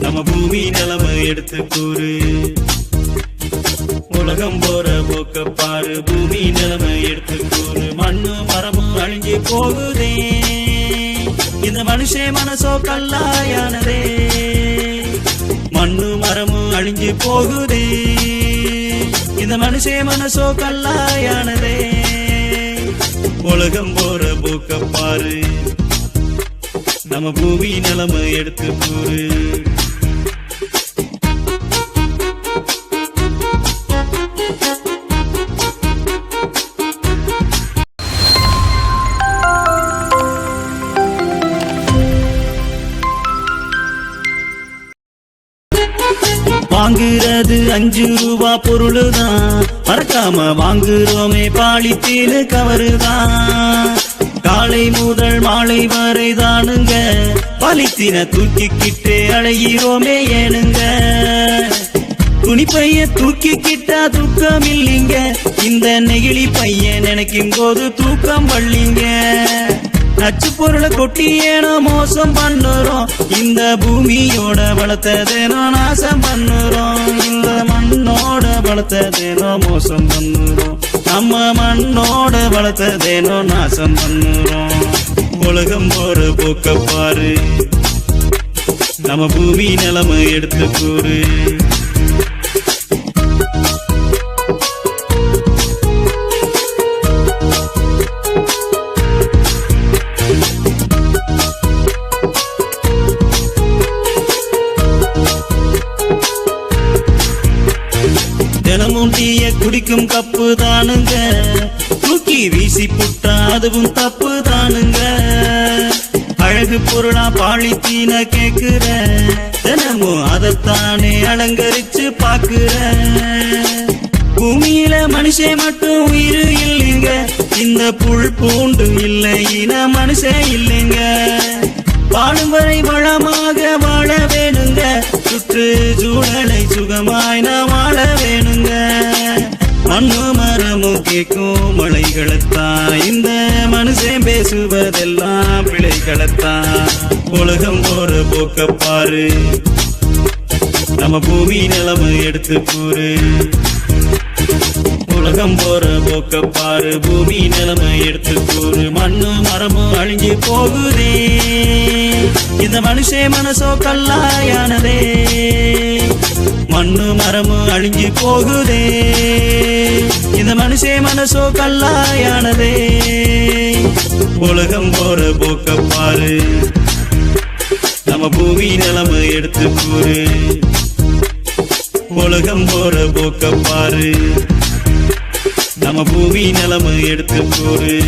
நம்ம பூமி நிலைமை எடுத்து கூறு. உலகம் போற போக்க பாரு பூமி நிலைமை எடுத்து கூறு. மண்ணு மரமும் அழிஞ்சு போகுதே. இந்த மனுஷே மனசோ கல்லாயானதே. மண்ணு மரமும் அழிஞ்சு போகுதே. இந்த மனுஷே மனசோ கல்லாயானதே. உலகம் போற போக்க பாரு. நம்ம பூமி நிலைமை எடுத்து கூறு. அஞ்சு ரூபா பொருளுதான். மறக்காம வாங்குறோமே பாலித்தீனு கவருதான். காலை முதல் மாலை வரை தானுங்க பாலித்தீன தூக்கிக்கிட்டே அழைகிறோமே ஏனுங்க. துணிப்பைய தூக்கிக்கிட்டா தூக்கம் இல்லைங்க இந்த நெகிழி பையன் நினைக்கும் போது தூக்கம் வள்ளிங்க. நச்சு பொருளை கொட்டி ஏனோ மோசம் பண்ணுறோம். இந்த பூமியோட வளர்த்ததேனோ நாசம் பண்ணுறோம். இந்த மண்ணோட வளர்த்ததேனோ மோசம் பண்ணுறோம். நம்ம மண்ணோட வளர்த்ததேனோ நாசம் பண்ணுறோம். உலகம் போற போக்க பாரு. நம்ம பூமி நிலமை எடுத்து கூறு. டீய தப்பு தானுங்க தூக்கி வீசி புட்டா அதுவும் தப்பு தானுங்க அழகு பொருளா பாழித்தீன கேக்குற. தினமும் அதைத்தானே அலங்கரிச்சு பாக்குற. பூமியில மனுஷே மட்டும் உயிர் இல்லைங்க. இந்த புல் பூண்டு இல்லை இன இல்லைங்க. வாழும் வரை வளமாக வாழ வேணுங்க. சுற்று சூழலை சுகமாய் நான் வாழ வேணுங்க. மண்ணு மரமும் கேட்கும் மலைகளைத்தான் இந்த மனுஷன் பேசுவதெல்லாம் பிழைகளைத்தான் உலகம் போற போக்க பாரு. நம்ம பூமி நிலைமை எடுத்து கூறு. உலகம் போற போக்க பாரு. பூமி நிலைமை எடுத்து கூறு. மண்ணு மரமும் அழிஞ்சு போகுதே. இந்த மனுஷே மனசோ கல்லாயானதே. மண்ணு மரமும் அழிஞ்சு போகுதே. இந்த மனுஷே மனசோ கல்லாயானதே. உலகம் போற போக்க பாரு. நம்ம பூமி நிலமை எடுத்து கூறு. உலகம் போற போக்க பாரு. நம்ம பூமி நிலமை எடுத்து கூறு.